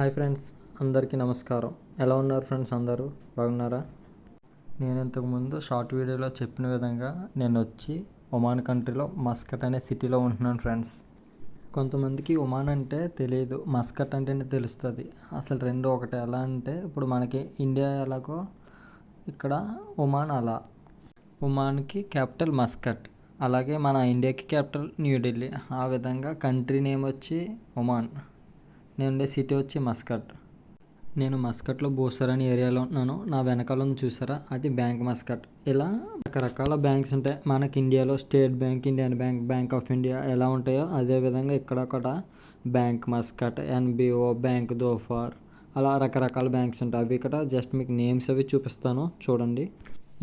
Hi friends అందరికీ నమస్కారం. ఎలా ఉన్నారు ఫ్రెండ్స్ అందరూ? బాగున్నారా? నేను ఇంతకుముందు షార్ట్ వీడియోలో చెప్పిన విధంగా నేను వచ్చి ఒమాన్ కంట్రీలో మస్కట్ అనే సిటీలో ఉంటున్నాను ఫ్రెండ్స్. కొంతమందికి ఒమాన్ అంటే తెలియదు మస్కట్ అంటేనే తెలుస్తుంది. అసలు రెండు ఒకటి. ఎలా అంటే ఇప్పుడు మనకి ఇండియా ఎలాగో ఇక్కడ ఒమాన్ అలా. ఒమాన్కి క్యాపిటల్ మస్కట్. అలాగే మన ఇండియాకి క్యాపిటల్ న్యూఢిల్లీ ఆ విధంగా కంట్రీ నేమ్ వచ్చి ఒమాన్. నేను ఉండే సిటీ వచ్చి మస్కట్. నేను మస్కట్లో బోసర్ అనే ఏరియాలో ఉన్నాను. నా వెనకాల ఉంది చూసారా? అది బ్యాంక్ మస్కట్. ఇలా రకరకాల బ్యాంక్స్ ఉంటాయి. మనకి ఇండియాలో State Bank Indian Bank Bank of India ఎలా ఉంటాయో అదే విధంగా ఇక్కడ కూడా Bank Muscat NBO Bank Dhofar అలా రకరకాల బ్యాంక్స్ ఉంటాయి. అవి ఇక్కడ జస్ట్ మీకు నేమ్స్ అవి చూపిస్తాను. చూడండి.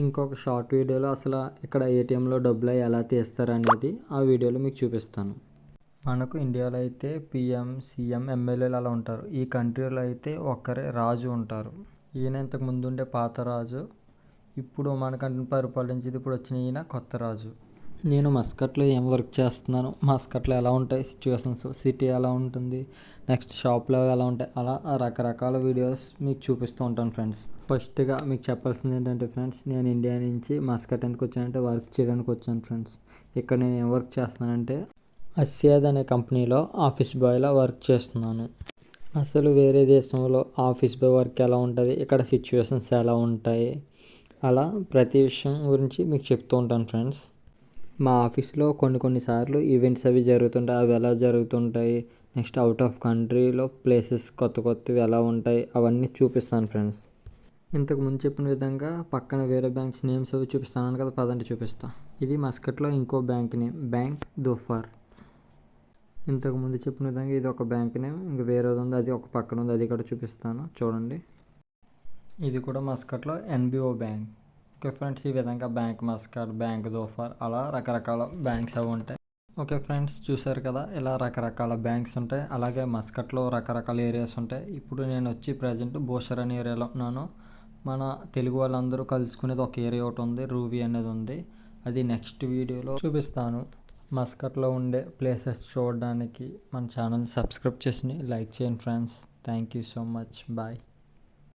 ఇంకొక షార్ట్ వీడియోలో అసలు ఇక్కడ ఏటీఎంలో డబ్బులు ఎలా తీస్తారు అనేది ఆ వీడియోలో మీకు చూపిస్తాను. మనకు ఇండియాలో అయితే పిఎం సీఎం ఎమ్మెల్యేలు అలా ఉంటారు. ఈ కంట్రీలో అయితే ఒక్కరే రాజు ఉంటారు. ఈయన ఇంతకు ముందు ఉండే పాత రాజు ఇప్పుడు మన పరిపాలించేది ఇప్పుడు వచ్చిన ఈయన కొత్త రాజు. నేను మస్కట్లో ఏం వర్క్ చేస్తున్నాను? మస్కట్లో ఎలా ఉంటాయి సిచ్యువేషన్స్ సిటీ ఎలా ఉంటుంది? నెక్స్ట్ షాప్లో ఎలా ఉంటాయి? అలా రకరకాల వీడియోస్ మీకు చూపిస్తూ ఉంటాను ఫ్రెండ్స్. ఫస్ట్గా మీకు చెప్పాల్సింది ఏంటంటే ఫ్రెండ్స్ నేను ఇండియా నుంచి మస్కట్ ఎందుకు వచ్చానంటే వర్క్ చేయడానికి వచ్చాను ఫ్రెండ్స్. ఇక్కడ నేను ఏం వర్క్ చేస్తున్నానంటే అసియాద్ అనే కంపెనీలో ఆఫీస్ బాయ్లో వర్క్ చేస్తున్నాను. అసలు వేరే దేశంలో ఆఫీస్ బాయ్ వర్క్ ఎలా ఉంటుంది? ఇక్కడ సిచ్యువేషన్స్ ఎలా ఉంటాయి? అలా ప్రతి విషయం గురించి మీకు చెప్తూ ఉంటాను ఫ్రెండ్స్. మా ఆఫీస్లో కొన్ని కొన్నిసార్లు ఈవెంట్స్ అవి జరుగుతుంటాయి. అవి ఎలా జరుగుతుంటాయి? నెక్స్ట్ అవుట్ ఆఫ్ కంట్రీలో ప్లేసెస్ కొత్త కొత్తవి ఎలా ఉంటాయి? అవన్నీ చూపిస్తాను ఫ్రెండ్స్. ఇంతకు ముందు చెప్పిన విధంగా పక్కన వేరే బ్యాంక్స్ నేమ్స్ అవి చూపిస్తాను కదా పదండి చూపిస్తా. ఇది మస్కట్లో ఇంకో బ్యాంక్ నేమ్. బ్యాంక్ దుఫార్. ఇంతకు ముందు చెప్పిన విధంగా ఇది ఒక బ్యాంక్ నేమ్ ఇంక వేరేది ఉంది అది ఒక పక్కన ఉంది అది కూడా చూపిస్తాను. చూడండి. ఇది కూడా మస్కట్లో ఎన్బిఓ బ్యాంక్. ఓకే ఫ్రెండ్స్ ఈ విధంగా బ్యాంక్ మస్కట్ బ్యాంక్ దోఫార్ అలా రకరకాల బ్యాంక్స్ అవి ఉంటాయి. ఓకే ఫ్రెండ్స్ చూసారు కదా ఇలా రకరకాల బ్యాంక్స్ ఉంటాయి. అలాగే మస్కట్లో రకరకాల ఏరియాస్ ఉంటాయి. ఇప్పుడు నేను వచ్చి ప్రజెంట్ బోషర్ అనే ఏరియాలో ఉన్నాను. మన తెలుగు వాళ్ళందరూ కలుసుకునేది ఒక ఏరియా ఒకటి ఉంది రూవీ అనేది ఉంది. అది నెక్స్ట్ వీడియోలో చూపిస్తాను. మస్కట్లో ఉండే ప్లేసెస్ చూడడానికి మన ఛానల్ సబ్స్క్రైబ్ చేసి లైక్ చేయండి friends. Thank you so much. Bye.